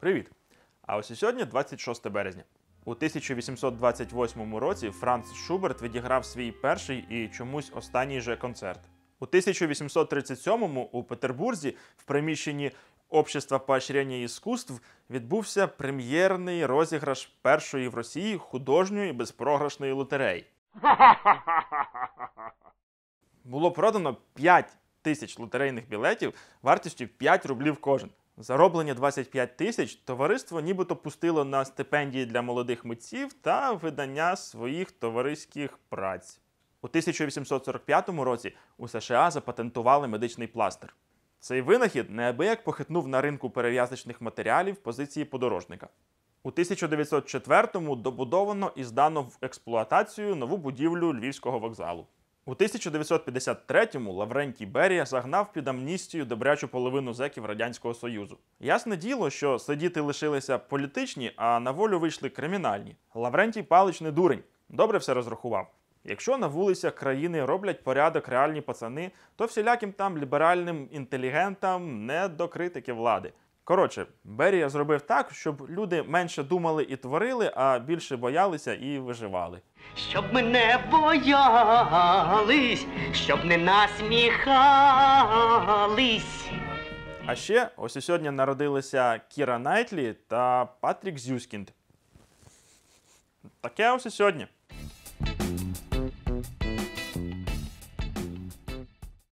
Привіт! А ось і сьогодні 26 березня. У 1828 році Франц Шуберт відіграв свій перший і чомусь останній же концерт. У 1837-му у Петербурзі в приміщенні Общества поощрення іскусств відбувся прем'єрний розіграш першої в Росії художньої безпрограшної лотереї. Було продано 5 тисяч лотерейних білетів вартістю 5 рублів кожен. Зароблені 25 тисяч товариство нібито пустило на стипендії для молодих митців та видання своїх товариських праць. У 1845 році у США запатентували медичний пластир. Цей винахід неабияк похитнув на ринку перев'язочних матеріалів позиції подорожника. У 1904-му добудовано і здано в експлуатацію нову будівлю Львівського вокзалу. У 1953-му Лаврентій Берія загнав під амністію добрячу половину зеків Радянського Союзу. Ясне діло, що сидіти лишилися політичні, а на волю вийшли кримінальні. Лаврентій Палич не дурень, добре все розрахував. Якщо на вулицях країни роблять порядок реальні пацани, то всіляким там ліберальним інтелігентам не до критики влади. Коротше, Берія зробив так, щоб люди менше думали і творили, а більше боялися і виживали. Щоб мене боялись, щоб не насміхались. А ще ось і сьогодні народилися Кіра Найтлі та Патрік Зюскінд. Таке ось і сьогодні.